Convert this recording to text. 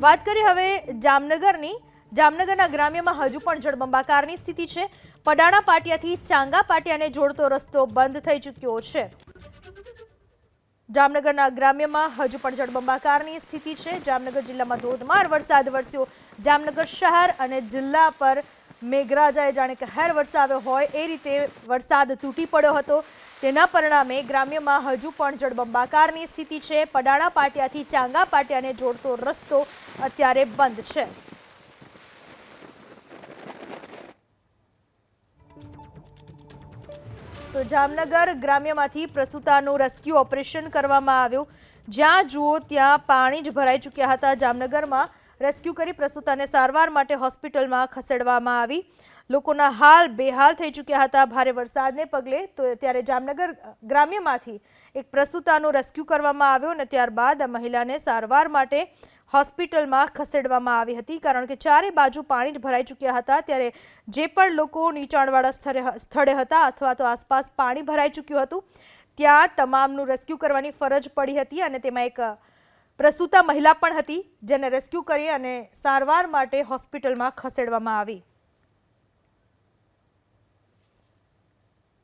વાત કરીએ હવે જામનગરની. જામનગરના ગ્રામ્યમાં હજુ પણ જળબંબાકારની સ્થિતિ છે. પડાણા પાટિયાથી ચાંગા પાટિયાને જોડતો રસ્તો બંધ થઈ ચૂક્યો છે. જામનગરના ગ્રામ્યમાં હજુ પણ જળબંબાકારની સ્થિતિ છે. જામનગર જિલ્લામાં ધોધમાર વરસાદ વરસ્યો. જામનગર શહેર અને જિલ્લા પર મેઘરાજાએ જાણે કહેર વરસાવ્યો હોય એ રીતે વરસાદ તૂટી પડ્યો હતો. તેના પરિણામે ગ્રામ્યમાં હજુ પણ જળબંબાકારની સ્થિતિ છે. પડાણા પાટિયાથી ચાંગા પાટિયાને જોડતો રસ્તો અત્યારે બંધ છે. તો જામનગર ગ્રામ્યમાંથી પ્રસૂતાનું રેસ્ક્યુ ઓપરેશન કરવામાં આવ્યું. જ્યાં જુઓ ત્યાં પાણી જ ભરાઈ ચૂક્યા હતા જામનગરમાં. રેસ્ક્યુ કરી પ્રસૂતાને સારવાર માટે હોસ્પિટલમાં ખસેડવામાં આવી. લોકોના હાલ બેહાલ થઈ ચૂક્યા હતા. ભારે વરસાદને પગલે તો ત્યારે જામનગર ગ્રામ્યમાંથી એક પ્રસૂતાનું રેસ્ક્યુ કરવામાં આવ્યો અને ત્યારબાદ આ મહિલાને સારવાર માટે હોસ્પિટલમાં ખસેડવામાં આવી હતી. કારણ કે ચારે બાજુ પાણી જ ભરાઈ ચૂક્યા હતા. ત્યારે જે પણ લોકો નીચાણવાળા સ્થળે સ્થળે હતા અથવા તો આસપાસ પાણી ભરાઈ ચૂક્યું હતું, ત્યાં તમામનું રેસ્ક્યુ કરવાની ફરજ પડી હતી અને તેમાં એક પ્રસૂતા મહિલા પણ હતી જેને રેસ્ક્યુ કરી અને સારવાર માટે હોસ્પિટલમાં ખસેડવામાં આવી.